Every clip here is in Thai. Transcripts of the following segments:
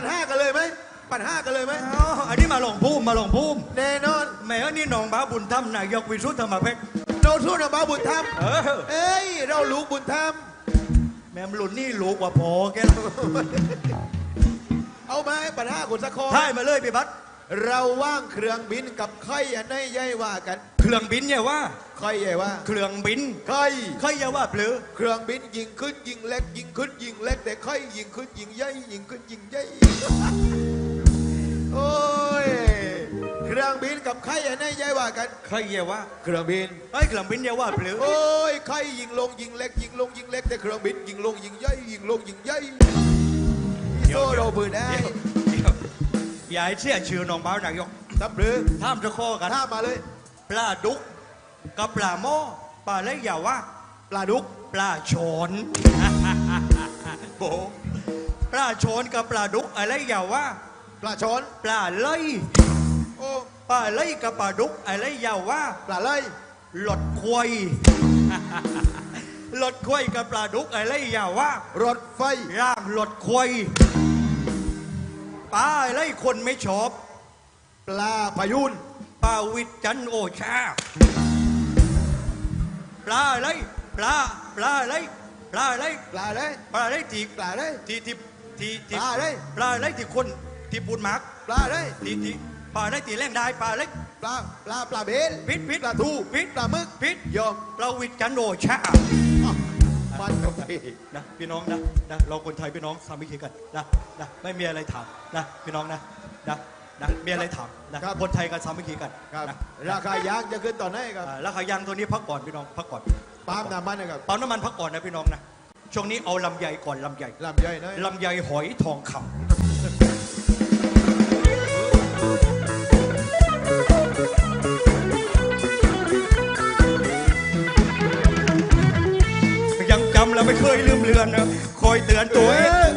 ปัญห้ากันเลยไหมปัญห้ากันเลยไหมอ๋ออันนี้มาลงภูมิมาลงภูมิแน่นอนแม่อันนี้น้องบ้าบุญธรรมนายกวิสุทธธรรมเพชรโนทุนเอาบ้าบุญธรรมเออเอ้ยเราลูกบุญธรรมแม่มรุ่นนี่ลูกกว่าพอแกเอามาให้ปัญห้าคนสักข้อท่ายมาเลยพี่บัส เราว่างเครื่องบินกับไข่อันไหนใหญ่ว่ากันเครื่องบินเนี่ยว่าไข่ใหญ่ว่าเครื่องบินไข่ใครจะว่าเปลือเครื่องบินยิงขึ้นยิงเล็กยิงขึ้นยิงเล็กแต่ไข่ยิงขึ้นยิงใหญ่ยิงขึ้นยิงใหญ่โอ้ยเครื่องบินกับไข่อันไหนใหญ่ว่ากันใครจะว่าเครื่องบินไอ้เครื่องบินเนี่ยว่าเปลือโอ้ยไข่ยิงลงยิงเล็กยิงลงยิงเล็กแต่เครื่องบินยิงลงยิงใหญ่ยิงลงยิงใหญ่โซ่เราบืนได้เดี๋ยว อยาให้เชื่อชื่อน้องบ้านายกทับหรือท่ามจะข้อกันถ้ามาเลย ปลาดุกกับปลาหม้อปลาเล็กอย่าว่า ปลาดุกปลาชนโบปลาชนกับปลาดุกอะไรอย่าว่า ปลาชนปลาไหลโอ้ปลาไหลกับปลาดุกอะไรอย่าว่า ปลาไหลหลดควยหลดควยกับปลาดุกอะไรอย่าว่า รถไฟร่างหลดควย ปลาอะไรคนไม่ชอบ ปลาพายุนปลาวิทย์จันทร์โอชา ปลาอะไรปลาปลาอะไรปลาอะไรปลาเลยปลาอะไรที่ปลาเลยที่ที่ที่ที่ปลาอะไรปลาอะไรที่คนที่ปูนหมักปลาเลยที่ที่ปลาอะไรที่แรงได้ปลาอะไรปลาปลาปลาเบนพิษพิษปลาทูพิษปลาหมึกพิษยอมปลาวิทย์จันทร์โอชา อ้าวมันโอเคนะพี่น้องนะนะเราคนไทยพี่น้องสามัคคีกันนะนะไม่มีอะไรถามนะพี่น้องนะนะนะมีอะไรถามนะครับคนไทยกันสามัคคีกันครับนะราคายางจะขึ้นตอนไหนครับอ่าแล้วขายางตัวนี้พักก่อนพี่น้องพักก่อนปาล์มน้ำมันนะครับปั๊มน้ำมันพักก่อนนะพี่น้องนะช่วงนี้เอาลำไยก่อนลำไยลำใหญ่น้อยลำไยหอยทองคำ ยังจำแล้วไม่เคยลืมเลือนนะคอยเตือนตัวเอง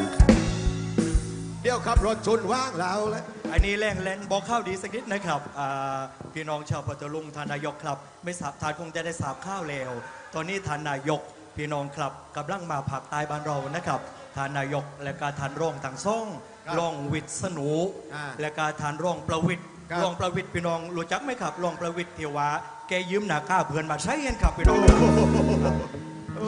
เดี๋ยวขับรถชนว่างเราแล้วอันนี้แรงแลนบอกข้าวดีสักนิดนะครับอ่าพี่น้องชาวพัทลุงทานนายกครับ ไม่ทราบทานคงจะได้ทราบข้าวแล้ว ตอนนี้ทานนายกพี่น้องครับกำลังมาผักใตายบ้านเรานะครับทานนายกและการทานร่องทางซ่องครับร่องวิทย์สนูอ่าและการทานร่องประวิทย์ครับร่องประวิทย์พี่น้องรู้จักไหมครับร่องประวิทย์เทวาแกยืมหนาก้าเพื่อนมาใช้กันครับพี่น้อง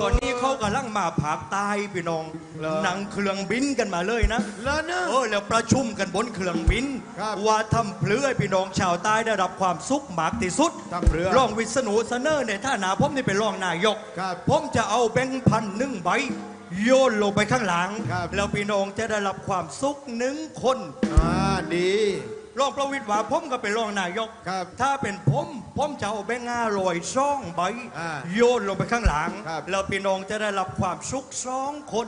ตอนนี้เขากำลังมาผักใตายพี่น้องเหรอ หนังเครื่องบินกันมาเลยนะแล้วเนอะ เออแล้วประชุมกันบนเครื่องบิน ครับว่าทำเพื่อให้พี่น้องชาวใต้ได้รับความสุขมากที่สุดทำเรือรองวิษณุเสนอในท่านาผมนี่เป็นรองนายก ครับผมจะเอาแบงค์พันหนึ่งใบโยนลงไปข้างหลัง ครับ แล้วพี่น้องจะได้รับความสุขหนึ่งคน อ่าดี รองประวิตรว่าผมก็เป็นรองนายก ครับถ้าเป็นผมผมจะเอาแบงค์ห้าร้อยช่องใบอ่าโยนลงไปข้างหลัง ครับ แล้วพี่น้องจะได้รับความสุขสองคน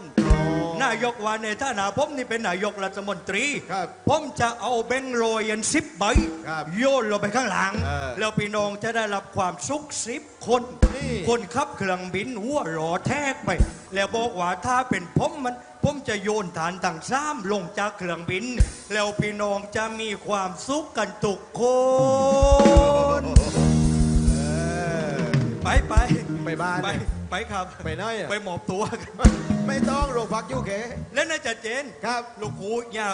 นายกว่าในท่านาผมนี่เป็นนายกรัฐมนตรี ครับผมจะเอาแบงค์โรยันสิบใบครับโยนลงไปข้างหลัง เออแล้วพี่น้องจะได้รับความสุขสิบคน นี่ คนขับเครื่องบินหัวหลอแทกไปแล้วบอกว่าถ้าเป็นผมมันผมจะโยนฐานต่างซ้ำลงจากเครื่องบิน แล้วพี่น้องจะมีความสุขกันทุกคนเออไปไปไปบ้านไปไปครับ ไปไหนอะไปหมอบตัวกันไม่ต้องโรงพักยูเคและน่าจะเจนครับลูกหูอย่า